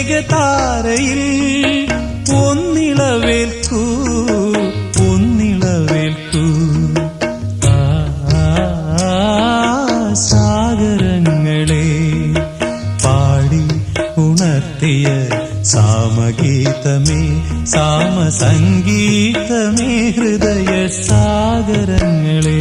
ഏകതാരയിൽ ഒന്നിളവേൽക്കൂ ഒന്നിളവേൽക്കൂ സാഗരങ്ങളെ പാടി ഉണർത്തിയ സാമഗീതമേ സാമസംഗീതമേ ഹൃദയ സാഗരങ്ങളെ